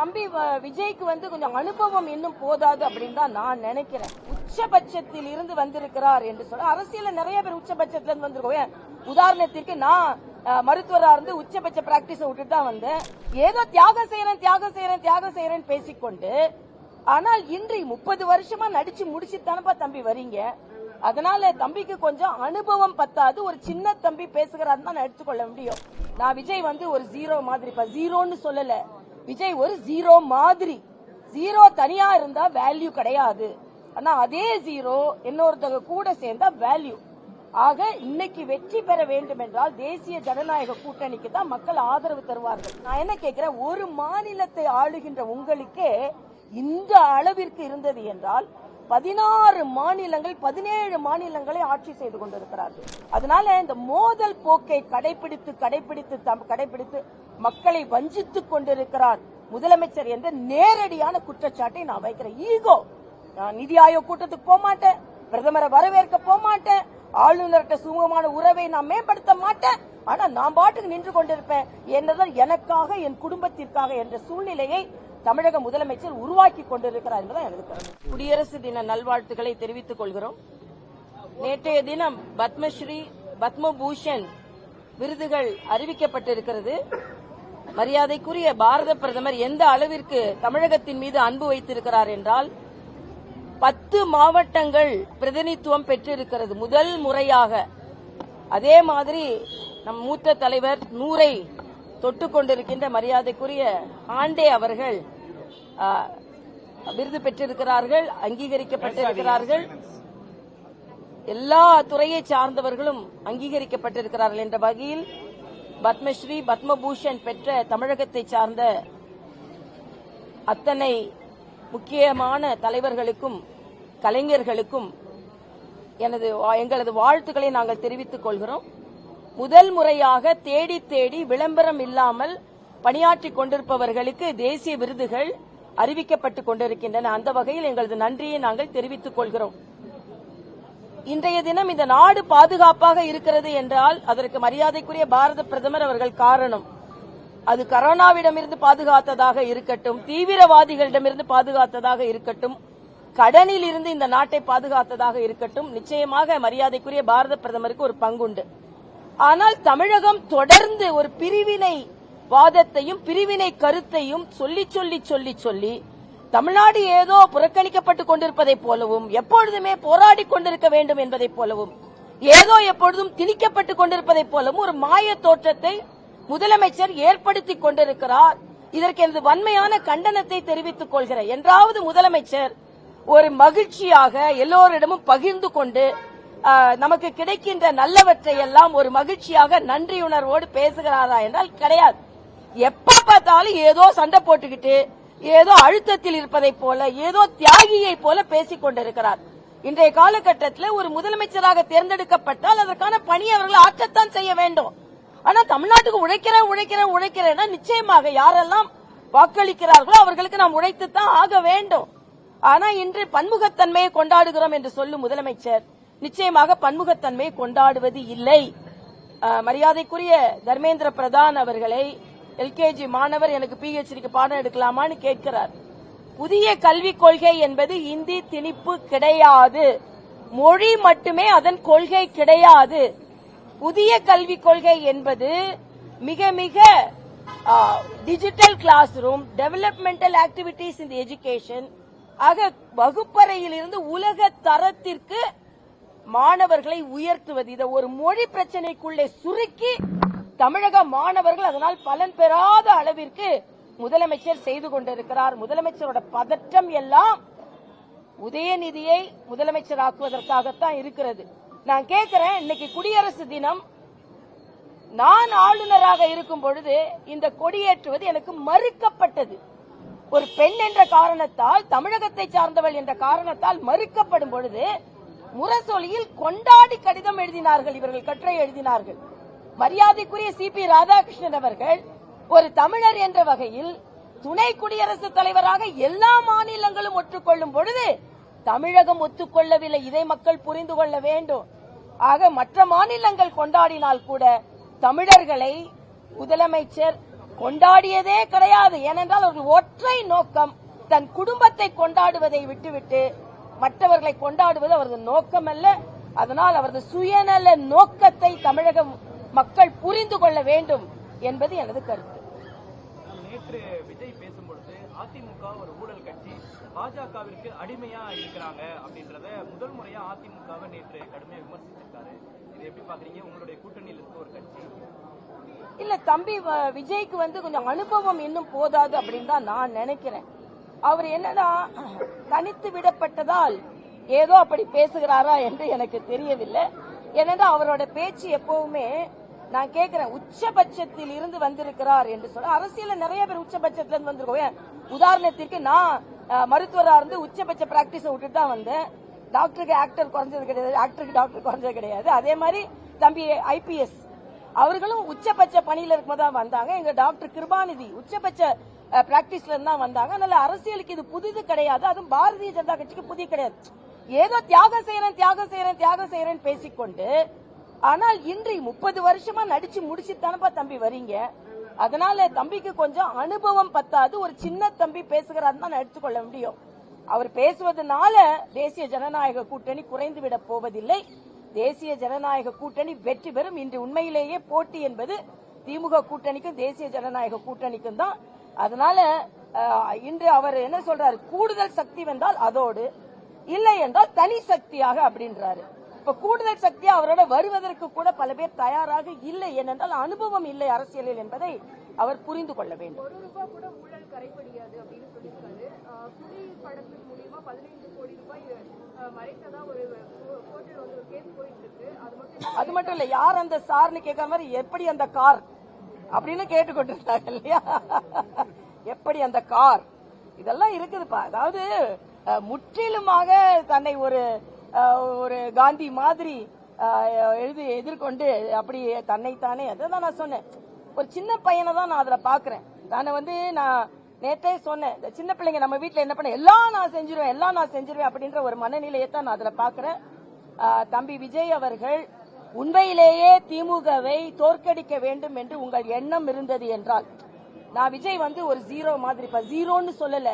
தம்பி வ- விஜய்க்கு வந்து கொஞ்சம் அனுபவம் இன்னும் போதாது அப்படின்னு தான் நான் நினைக்கிறேன். உச்சபட்சத்தில் இருந்து வந்திருக்கிறார் என்று சொல்ல அரசியல நிறைய பேர் உச்சபட்சத்துல இருந்து வந்திருக்கோம். உதாரணத்திற்கு நான் மருத்துவரா இருந்து உச்சபட்ச பிராக்டிஸ் விட்டுட்டு தான் வந்தேன். ஏதோ தியாகம் செய்யறேன் தியாகம் செய்யறேன் தியாகம் செய்யறேன் பேசிக்கொண்டு ஆனால் இன்று முப்பது வருஷமா நடிச்சு முடிச்சு தானப்பா தம்பி வரீங்க. அதனால தம்பிக்கு கொஞ்சம் அனுபவம் பத்தாது. ஒரு சின்ன தம்பி பேசுகிறாரு தான் நான் எடுத்துக்கொள்ள முடியும். நான் விஜய் வந்து ஒரு ஜீரோ மாதிரி இப்ப ஜீரோன்னு சொல்லல. விஜய் ஒரு ஜீரோ மாதிரி. ஜீரோ தனியா இருந்தா வேல்யூ கிடையாது. ஆனா அதே ஜீரோ இன்னொருத்தவங்க கூட சேர்ந்தா வேல்யூ ஆக இன்னைக்கு வெற்றி பெற வேண்டும் என்றால் தேசிய ஜனநாயக கூட்டணிக்கு தான் மக்கள் ஆதரவு தருவார்கள். நான் என்ன கேட்கிறேன்? ஒரு மாநிலத்தை ஆளுகின்ற உங்களுக்கே இந்த அளவிற்கு இருந்தது என்றால் பதினாறு மாநிலங்கள் பதினேழு மாநிலங்களை ஆட்சி செய்து கொண்டிருக்கிறார்கள். அதனால இந்த மோதல் போக்கை கடைபிடித்து கடைபிடித்து தம்- கடைபிடித்து மக்களை வஞ்சித்துக் கொண்டிருக்கிறார் முதலமைச்சர் என்ற நேரடியான குற்றச்சாட்டை நான் வைக்கிறேன். ஈகோ நான் நிதி ஆயோக் கூட்டத்துக்கு போக மாட்டேன் பிரதமரை வரவேற்க போக மாட்டேன் ஆளுநர்கிட்ட சுமூகமான உறவை நான் மேம்படுத்த மாட்டேன் ஆனா நான் பாட்டுக்கு நின்று கொண்டிருப்பேன். என்னதான் எனக்காக என் குடும்பத்திற்காக என்ற சூழ்நிலையை தமிழக முதலமைச்சர் உருவாக்கி கொண்டிருக்கிறார் என்பதை எனக்கு கருத்து. குடியரசு தின நல்வாழ்த்துக்களை தெரிவித்துக் கொள்கிறோம். நேற்றைய தினம் பத்மஸ்ரீ பத்மபூஷன் விருதுகள் அறிவிக்கப்பட்டிருக்கிறது. மரியாதைக்குரிய பாரத பிரதமர் எந்த அளவிற்கு தமிழகத்தின் மீது அன்பு வைத்திருக்கிறார் என்றால் பத்து மாவட்டங்கள் பிரதிநிதித்துவம் பெற்றிருக்கிறது முதல் முறையாக. அதே மாதிரி நம் மூத்த தலைவர் நூரை தொட்டு கொண்டிருக்கின்ற மரியாதைக்குரிய ஆண்டே அவர்கள் விருது பெற்றிருக்கிறார்கள் அங்கீகரிக்கப்பட்டிருக்கிறார்கள். எல்லா துறையை சார்ந்தவர்களும் அங்கீகரிக்கப்பட்டிருக்கிறார்கள் என்ற வகையில் பத்மஸ்ரீ பத்மபூஷன் பெற்ற தமிழகத்தை சார்ந்த அத்தனை முக்கியமான தலைவர்களுக்கும் கலைஞர்களுக்கும் எனது எங்களது வாழ்த்துக்களை நாங்கள் தெரிவித்துக் கொள்கிறோம். முதல் முறையாக தேடி தேடி விளம்பரம் இல்லாமல் பணியாற்றிக் கொண்டிருப்பவர்களுக்கு தேசிய விருதுகள் அறிவிக்கப்பட்டுக் கொண்டிருக்கின்றன. அந்த வகையில் எங்களது நன்றியை நாங்கள் தெரிவித்துக் கொள்கிறோம். இன்றைய தினம் இந்த நாடு பாதுகாப்பாக இருக்கிறது என்றால் அதற்கு மரியாதைக்குரிய பாரத பிரதமர் அவர்கள் காரணம் அது கரோனாவிடமிருந்து பாதுகாத்ததாக இருக்கட்டும் தீவிரவாதிகளிடமிருந்து பாதுகாத்ததாக இருக்கட்டும் கடனில் இருந்து இந்த நாட்டை பாதுகாத்ததாக இருக்கட்டும் நிச்சயமாக மரியாதைக்குரிய பாரத பிரதமருக்கு ஒரு பங்குண்டு. ஆனால் தமிழகம் தொடர்ந்து ஒரு பிரிவினை வாதத்தையும் பிரிவினை கருத்தையும் சொல்லி சொல்லி சொல்லி சொல்லி தமிழ்நாடு ஏதோ புறக்கணிக்கப்பட்டுக் கொண்டிருப்பதைப் போலவும் எப்பொழுதுமே போராடி கொண்டிருக்க வேண்டும் என்பதைப் போலவும் ஏதோ எப்பொழுதும் திணிக்கப்பட்டுக் கொண்டிருப்பதைப் போலவும் ஒரு மாய தோற்றத்தை முதலமைச்சர் ஏற்படுத்திக் கொண்டிருக்கிறார். இதற்கு எனது வன்மையான கண்டனத்தை தெரிவித்துக் கொள்கிறேன். என்றாவது முதலமைச்சர் ஒரு மகிழ்ச்சியாக எல்லோரிடமும் பகிர்ந்து கொண்டு நமக்கு கிடைக்கின்ற நல்லவற்றை எல்லாம் ஒரு மகிழ்ச்சியாக நன்றியுணர்வோடு பேசுகிறாரா என்றால் கிடையாது. எப்ப பார்த்தாலும் ஏதோ சண்டை போட்டுக்கிட்டு ஏதோ அழுத்தத்தில் இருப்பதைப் போல ஏதோ தியாகியை போல பேசிக் கொண்டிருக்கிறார். இன்றைய காலகட்டத்தில் ஒரு முதலமைச்சராக தேர்ந்தெடுக்கப்பட்டால் அதற்கான பணி அவர்கள் ஆற்றத்தான் செய்ய வேண்டும். ஆனா தமிழ்நாட்டுக்கு உழைக்கிறேன் உழைக்கிறேன் உழைக்கிறேன்னா நிச்சயமாக யாரெல்லாம் வாக்களிக்கிறார்களோ அவர்களுக்கு நாம் உழைத்துத்தான் ஆக வேண்டும். ஆனா இன்று பன்முகத்தன்மையை கொண்டாடுகிறோம் என்று சொல்லும் முதலமைச்சர் நிச்சயமாக பன்முகத்தன்மையை கொண்டாடுவது இல்லை. மரியாதைக்குரிய தர்மேந்திர பிரதான் அவர்களை எல்கேஜி மாணவர் எனக்கு பிஹெச்டிக்கு பாடம் எடுக்கலாமான்னு கேட்கிறார். புதிய கல்விக் கொள்கை என்பது இந்தி திணிப்பு கிடையாது. மொழி மட்டுமே அதன் கொள்கை கிடையாது. புதிய கல்விக் கொள்கை என்பது மிக மிக digital classroom developmental activities in education ஆக வகுப்பறையில் இருந்து உலக தரத்திற்கு மாணவர்களை உயர்த்துவது. இதை ஒரு மொழி பிரச்சனைக்குள்ளே சுருக்கி தமிழக மாணவர்கள் அதனால் பலன் பெறாத அளவிற்கு முதலமைச்சர் செய்து கொண்டிருக்கிறார். முதலமைச்சரோட பதற்றம் எல்லாம் உதயநிதியை முதலமைச்சர் ஆக்குவதற்காகத்தான் இருக்கிறது. நான் கேட்கிறேன் இன்னைக்கு குடியரசு தினம். நான் ஆளுநராக இருக்கும் பொழுது இந்த கொடியேற்றுவது எனக்கு மறுக்கப்பட்டது. ஒரு பெண் என்ற காரணத்தால் தமிழகத்தை சார்ந்தவள் என்ற காரணத்தால் மறுக்கப்படும் பொழுது முரசொலியில் கொண்டாடி கடிதம் எழுதினார்கள் இவர்கள் கட்டுரை எழுதினார்கள். மரியாதைக்குரிய சி பி ராதாகிருஷ்ணன் அவர்கள் ஒரு தமிழர் என்ற வகையில் துணை குடியரசுத் தலைவராக எல்லா மாநிலங்களும் ஒற்றுக்கொள்ளும் பொழுது தமிழகம் ஒத்துக்கொள்ளவில்லை இதை மக்கள் புரிந்து கொள்ள வேண்டும். ஆக மற்ற மாநிலங்கள் கொண்டாடினால் கூட தமிழர்களை முதலமைச்சர் கொண்டாடியதே கிடையாது. ஏனென்றால் அவர்கள் ஒற்றை நோக்கம் தன் குடும்பத்தை கொண்டாடுவதை விட்டுவிட்டு மற்றவர்களை கொண்டாடுவது அவரது நோக்கம் அல்ல அதனால் அவரது சுயநல நோக்கத்தை தமிழக மக்கள் புரிந்து கொள்ள வேண்டும் என்பது எனது கருத்து. நேற்று விஜய் பேசும்பொழுது அதிமுக ஒரு ஊழல் கட்சி பாஜகவிற்கு அடிமையா இருக்கிறாங்க அப்படின்றத முதல் முறையா அதிமுகவை நேற்று கடுமையா விமர்சிச்சிருக்காரு இது எப்படி பாக்குறீங்க உங்களுடைய கூட்டணியில் இருக்க ஒரு கட்சி. இல்ல தம்பி விஜய்க்கு வந்து கொஞ்சம் அனுபவம் இன்னும் போதாது அப்படின்னு தான் நான் நினைக்கிறேன். அவர் என்னன்னா தனித்து விடப்பட்டதால் ஏதோ அப்படி பேசுகிறாரா என்று எனக்கு தெரியவில்லை. ஏனென்றா அவரோட பேச்சு எப்பவுமே நான் கேட்கிறேன் உச்சபட்சத்தில் இருந்து வந்திருக்கிறார் என்று சொல்ல அரசியல நிறைய பேர் உச்சபட்சத்துல இருந்து வந்திருக்கோம். உதாரணத்திற்கு நான் மருத்துவரா இருந்து உச்சபட்ச பிராக்டிஸ் விட்டுட்டு தான் வந்தேன். டாக்டருக்கு ஆக்டர் குறைஞ்சது கிடையாது ஆக்டருக்கு டாக்டர் குறைஞ்சது கிடையாது. அதே மாதிரி தம்பி ஐபிஎஸ் அவர்களும் உச்சபட்ச பணியில இருக்கும்போது தான் வந்தாங்க. எங்க டாக்டர் கிருபாநிதி உச்சபட்ச பிராக்டிஸ்ல இருந்தா வந்தாங்க. அதனால அரசியலுக்கு இது புதிது கிடையாது. அதுவும் பாரதிய ஜனதா கட்சிக்கு புதிய கிடையாது. ஏதோ தியாகம் செய்யறேன் தியாகம் செய்யறேன் தியாகம் செய்யறேன் பேசிக்கொண்டு ஆனால் இன்றி முப்பது வருஷமா நடிச்சு முடிச்சு தானப்பா தம்பி வரீங்க. அதனால தம்பிக்கு கொஞ்சம் அனுபவம் பத்தாது. ஒரு சின்ன தம்பி பேசுகிறாருன்னு தான் நான் எடுத்துக்கொள்ள முடியும். அவர் பேசுவதனால தேசிய ஜனநாயக கூட்டணி குறைந்து விட போவதில்லை. தேசிய ஜனநாயக கூட்டணி வெற்றி பெறும். இன்று உண்மையிலேயே போட்டி என்பது திமுக கூட்டணிக்கும் தேசிய ஜனநாயக கூட்டணிக்கும் தான். அதனால இன்று அவர் என்ன சொல்றாரு? கூடுதல் சக்தி வந்தால் அதோடு இல்லை என்றால் தனி சக்தியாக அப்படின்றாரு. இப்ப கூடுதல் சக்தி அவரோட வருவதற்கு கூட பல பேர் தயாராக இல்லை ஏனென்றால் அனுபவம் இல்லை அரசியலில் என்பதை அவர் புரிந்து கொள்ள வேண்டும். ஒரு அது மட்டும் இல்ல, யார் அந்த சார்னு கேட்கற மாதிரி எப்படி அந்த கார் அப்படின்னு கேட்டுக்கொண்டிருந்தாங்க இல்லையா? எப்படி அந்த கார்? இதெல்லாம் இருக்குதுப்பா. அதாவது முற்றிலுமாக தன்னை ஒரு ஒரு காந்தி மாதிரி எழுதி எதிர்கொண்டு அப்படி தன்னைத்தானே அதான் நான் சொன்னேன். ஒரு சின்ன பையனை தான் நான் அதுல பாக்குறேன். நான் வந்து நான் நேற்றே சொன்னேன் இந்த சின்ன பிள்ளைங்க நம்ம வீட்டில் என்ன பண்ண எல்லாம் நான் செஞ்சிருவேன் எல்லாம் நான் செஞ்சிருவேன் அப்படின்ற ஒரு மனநிலையை தான் நான் அதுல பாக்குறேன். தம்பி விஜய் அவர்கள் உண்மையிலேயே திமுகவை தோற்கடிக்க வேண்டும் என்று உங்கள் எண்ணம் இருந்தது என்றால். நான் விஜய் வந்து ஒரு ஜீரோ மாதிரி இப்ப ஜீரோன்னு சொல்லல.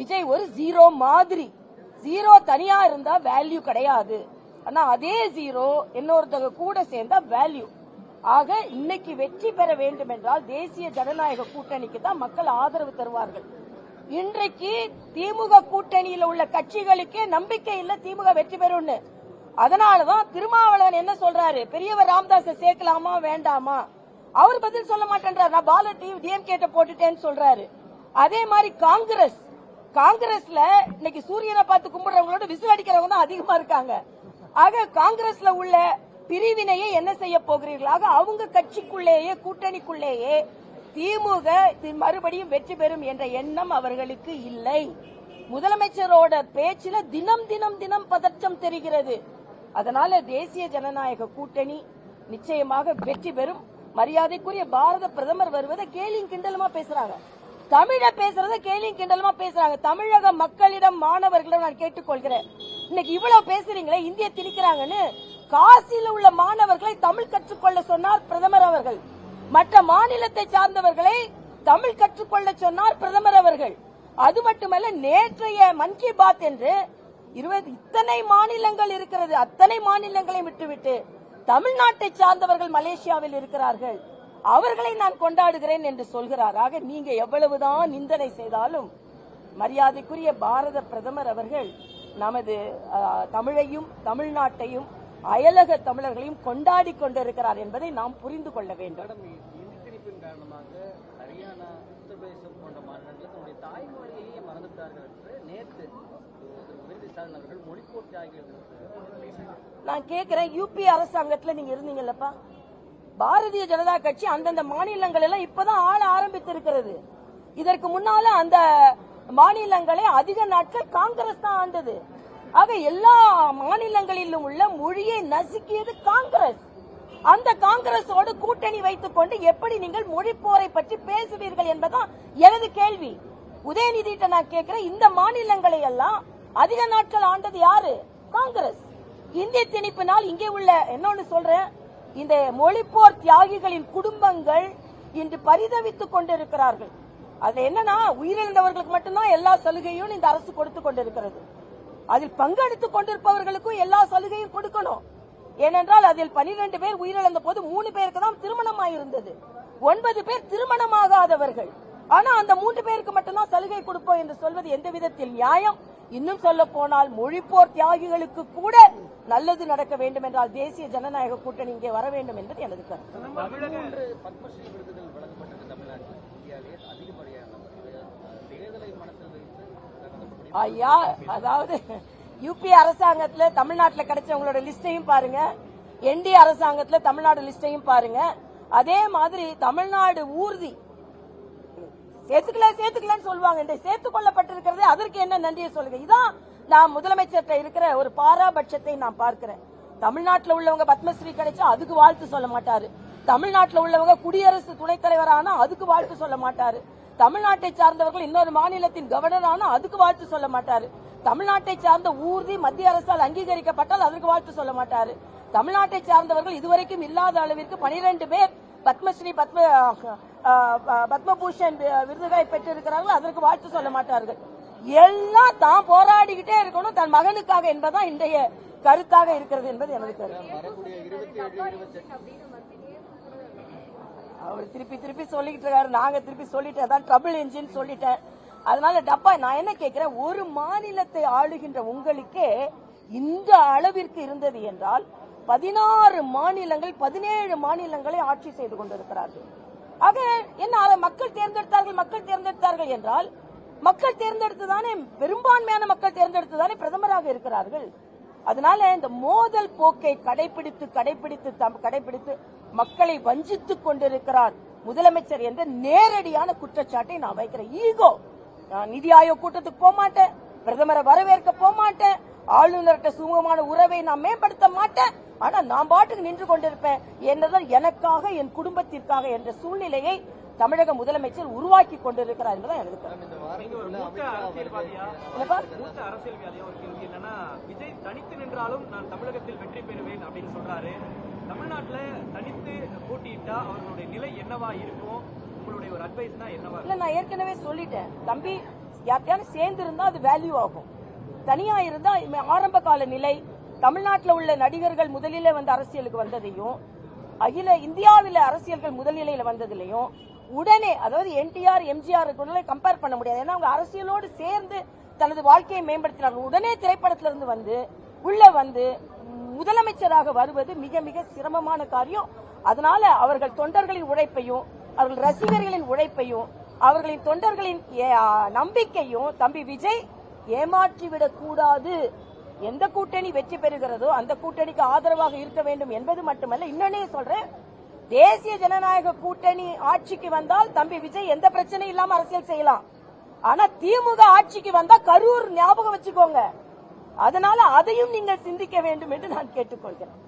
விஜய் ஒரு ஜீரோ மாதிரி. ஜீரோ தனியா இருந்தா வேல்யூ கிடையாது. ஆனா அதே ஜீரோ இன்னொருத்தவங்க கூட சேர்ந்தா வேல்யூ ஆக இன்னைக்கு வெற்றி பெற வேண்டும் என்றால் தேசிய ஜனநாயக கூட்டணிக்கு தான் மக்கள் ஆதரவு தருவார்கள். இன்றைக்கு திமுக கூட்டணியில் உள்ள கட்சிகளுக்கே நம்பிக்கை இல்ல திமுக வெற்றி பெறும்னு. அதனாலதான் திருமாவளவன் என்ன சொல்றாரு? பெரியவர் ராமதாஸ சேர்க்கலாமா வேண்டாமா? அவர் பதில் சொல்ல மாட்டேன்றார். நான் பால டிஎம் கேட்ட போட்டுட்டேன்னு சொல்றாரு. அதே மாதிரி காங்கிரஸ். காங்கிரஸ்ல இன்னைக்கு சூரியனை பார்த்து கும்பிடுறவங்களோட விசில் அடிக்கிறவங்க தான் அதிகமா இருக்காங்க. ஆக காங்கிரஸ்ல உள்ள பிரிவினையை என்ன செய்ய போகிறீர்களாக அவங்க கட்சிக்குள்ளேயே கூட்டணிக்குள்ளேயே திமுக தி- மறுபடியும் வெற்றி பெறும் என்ற எண்ணம் அவர்களுக்கு இல்லை. முதலமைச்சரோட பேச்சில தினம் தினம் தினம் பதற்றம் தெரிகிறது. அதனால தேசிய ஜனநாயக கூட்டணி நிச்சயமாக வெற்றி பெறும். மரியாதைக்குரிய பாரத பிரதமர் வருவதை கேலியும் கிண்டலுமா பேசுறாங்க. தமிழ பேசுறத கேலியும் கிண்டலுமா பேசுறாங்க. தமிழக மக்களிடம் மாணவர்களிடம் நான் கேட்டுக்கொள்கிறேன். இன்னைக்கு இவ்வளவு பேசுறீங்களே இந்திய திணிக்கிறாங்கன்னு. காசியில் உள்ள மாணவர்களை தமிழ் கற்றுக்கொள்ள சொன்னார் பிரதமர் அவர்கள். மற்ற மாநிலத்தை சார்ந்தவர்களை தமிழ் கற்றுக்கொள்ள சொன்னார் பிரதமர் அவர்கள். அது மட்டுமல்ல நேற்றைய மன் கி பாத் என்று இருபது இத்தனை மாநிலங்கள் இருக்கிறது. அத்தனை மாநிலங்களை விட்டுவிட்டு தமிழ்நாட்டை சார்ந்தவர்கள் மலேசியாவில் இருக்கிறார்கள். அவர்களை நான் கொண்டாடுகிறேன் என்று சொல்கிறார். ஆக நீங்க எவ்வளவுதான் நிந்தனை செய்தாலும் மரியாதைக்குரிய பாரத பிரதமர் அவர்கள் நமது தமிழையும் தமிழ்நாட்டையும் அயலக தமிழர்களையும் கொண்டாடி கொண்டிருக்கிறார் என்பதை நாம் புரிந்து கொள்ள வேண்டும். காரணமாக ஹரியானா உத்தரப்பிரதேசம் போன்ற மாநிலங்கள் தன்னுடைய தாய்மொழியையே மறந்துட்டார்கள் என்று நேற்று திரு உதயநிதி ஸ்டாலின் அவர்கள் மொழிப்போர் தியாகிகள் நான் கேக்குறேன் யூபி அரசாங்கத்துல நீங்க இருந்தீங்கல்லப்பா. பாரதிய ஜனதா கட்சி அந்தந்த மாநிலங்கள் எல்லாம் இப்பதான் ஆள ஆரம்பித்திருக்கிறது. இதற்கு முன்னால அந்த மாநிலங்களை அதிக நாட்கள் காங்கிரஸ் தான் ஆண்டது. ஆக எல்லா மாநிலங்களிலும் உள்ள மொழியை நசுக்கியது காங்கிரஸ். அந்த காங்கிரஸோடு கூட்டணி வைத்துக் கொண்டு எப்படி நீங்கள் மொழி போரை பற்றி பேசுவீர்கள் என்பதுதான் எனது கேள்வி. உதயநிதி நான் கேட்கிறேன் இந்த மாநிலங்களை எல்லாம் அதிக நாட்கள் ஆண்டது யாரு? காங்கிரஸ். இந்திய திணிப்பினால் இங்கே உள்ள இன்னொன்னு சொல்றேன்? இந்த மொழிப்போர் தியாகிகளின் குடும்பங்கள் இன்று பரிதவித்துக் கொண்டிருக்கிறார்கள். அது என்னன்னா உயிரிழந்தவர்களுக்கு மட்டும்தான் எல்லா சலுகையும் இந்த அரசு கொடுத்து கொண்டிருக்கிறது. அதில் பங்கெடுத்துக் கொண்டிருப்பவர்களுக்கும் எல்லா சலுகையும் கொடுக்கணும். ஏனென்றால் அதில் பனிரெண்டு பேர் உயிரிழந்த போது மூணு பேருக்கு தான் திருமணமாயிருந்தது. ஒன்பது பேர் திருமணமாகாதவர்கள். ஆனா அந்த மூன்று பேருக்கு மட்டும்தான் சலுகை கொடுப்போம் என்று சொல்வது எந்த விதத்தில் நியாயம்? இன்னும் சொல்ல போனால் மொழிப்போர் தியாகிகளுக்கு கூட நல்லது நடக்க வேண்டும் என்றால் தேசிய ஜனநாயக கூட்டணி இங்கே வர வேண்டும் என்பது எனது கருத்து. ஐயா அதாவது யூபி அரசாங்கத்துல தமிழ்நாட்டுல கிடைச்சவங்களோட லிஸ்டையும் பாருங்க. என்டி அரசாங்கத்துல தமிழ்நாடு லிஸ்டையும் பாருங்க. அதே மாதிரி தமிழ்நாடு ஊர்தி சேர்த்துக்கல சேர்த்துக்கலன்னு சொல்லுவாங்க. இந்த சேர்த்துக் கொள்ளப்பட்டிருக்கிறது அதற்கு என்ன நன்றியை சொல்லுங்க. இதான் நான் முதலமைச்சர்கிட்ட இருக்கிற ஒரு பாராபட்சத்தை நான் பார்க்கிறேன். தமிழ்நாட்டில் உள்ளவங்க பத்மஸ்ரீ கிடைச்சா அதுக்கு வாழ்த்து சொல்ல மாட்டாரு. தமிழ்நாட்டில் உள்ளவங்க குடியரசு துணைத் தலைவர் ஆனா அதுக்கு வாழ்த்து சொல்ல மாட்டாரு. தமிழ்நாட்டை சார்ந்தவர்கள் இன்னொரு மாநிலத்தின் கவர்னர் ஆனா அதுக்கு வாழ்த்து சொல்ல மாட்டாரு. தமிழ்நாட்டை சார்ந்த ஊர்தி மத்திய அரசால் அங்கீகரிக்கப்பட்டால் அதற்கு வாழ்த்து சொல்ல மாட்டாரு. தமிழ்நாட்டை சார்ந்தவர்கள் இதுவரைக்கும் இல்லாத அளவிற்கு பனிரெண்டு பேர் பத்மஸ்ரீ பத்ம பத்மபூஷன் விருதுகளை பெற்றிருக்கிறார்கள் அதற்கு வாழ்த்து சொல்ல மாட்டார்கள். எல்லாம் தான் போராடிக்கிட்டே இருக்கணும் தன் மகனுக்காக என்பதுதான் இன்றைய கருத்தாக இருக்கிறது என்பது எனது கருத்து. அவர் திருப்பி திருப்பி சொல்லிக்கிட்டு இருக்காரு. நாங்க திருப்பி சொல்லிட்டேன் அதான் ட்ரபிள் என்ஜின் சொல்லிட்டேன். அதனால டப்பா நான் என்ன கேட்கிறேன்? ஒரு மாநிலத்தை ஆளுகின்ற உங்களுக்கே இந்த அளவிற்கு இருந்தது என்றால் பதினாறு மாநிலங்கள் பதினேழு மாநிலங்களை ஆட்சி செய்து கொண்டிருக்கிறார்கள். ஆக என்ன மக்கள் தேர்ந்தெடுத்தார்கள் மக்கள் தேர்ந்தெடுத்தார்கள் என்றால் மக்கள் தேர்ந்தெடுத்துதானே பெரும்பான்மையான மக்கள் தேர்ந்தெடுத்துதானே பிரதமராக இருக்கிறார்கள். அதனால இந்த மோதல் போக்கை கடைபிடித்து கடைபிடித்து தம்- கடைபிடித்து மக்களை வஞ்சித்துக் கொண்டிருக்கிறார் முதலமைச்சர் என்ற நேரடியான குற்றச்சாட்டை நான் வைக்கிறேன். ஈகோ நான் நிதி ஆயோக் கூட்டத்துக்கு போக மாட்டேன் பிரதமரை வரவேற்க போக மாட்டேன் ஆளுநர்கிட்ட சுமூகமான உறவை நான் மேம்படுத்த மாட்டேன் ஆனா நான் பாட்டுக்கு நின்று கொண்டிருப்பேன் என்னதான் எனக்காக என் குடும்பத்திற்காக என்ற சூழ்நிலையை தமிழக முதலமைச்சர் உருவாக்கி கொண்டிருக்கிறார் என்பதான் எனக்கு விஜய் தனித்து நின்றாலும் நான் தமிழகத்தில் வெற்றி பெறுவேன் அப்படின்னு சொல்றாரு. தமிழ்நாட்டுல தனித்து போட்டியிட்டா அவர்களுடைய நிலை என்னவா இருக்கும்? உங்களுடைய ஒரு அட்வைஸ்னா என்னவா இருக்கும் இல்ல நான் ஏற்கனவே சொல்லிட்டேன். தம்பி யார்கிட்டயாவது சேர்ந்து இருந்தா அது வேல்யூ ஆகும். தனியா இருந்தா இம்ம- ஆரம்ப கால நிலை தமிழ்நாட்டில் உள்ள நடிகர்கள் முதலிலே வந்து அரசியலுக்கு வந்ததையும் அகில இந்தியாவில் அரசியல்கள் முதல்நிலையில் வந்ததுலையும் உடனே அதாவது என்டிஆர் எம்ஜிஆர் கம்பேர் பண்ண முடியாது. ஏன்னா அவங்க அரசியலோடு சேர்ந்து தனது வாழ்க்கையை மேம்படுத்தினார்கள். உடனே திரைப்படத்திலிருந்து வந்து உள்ள வந்து முதலமைச்சராக வருவது மிக மிக சிரமமான காரியம். அதனால அவர்கள் தொண்டர்களின் உழைப்பையும் அவர்கள் ரசிகர்களின் உழைப்பையும் அவர்களின் தொண்டர்களின் நம்பிக்கையும் தம்பி விஜய் ஏமாற்றிவிடக் கூடாது எந்த கூட்டணி வெற்றி பெறுகிறதோ அந்த கூட்டணிக்கு ஆதரவாக இருக்க வேண்டும் என்பது மட்டுமல்ல இன்னொன்னே சொல்றேன். தேசிய ஜனநாயக கூட்டணி ஆட்சிக்கு வந்தால் தம்பி விஜய் எந்த பிரச்சனையும் இல்லாம அரசியல் செய்யலாம். ஆனா திமுக ஆட்சிக்கு வந்தா கரூர் ஞாபகம் வச்சுக்கோங்க. அதனால அதையும் நீங்கள் சிந்திக்க வேண்டும் என்று நான் கேட்டுக்கொள்கிறேன்.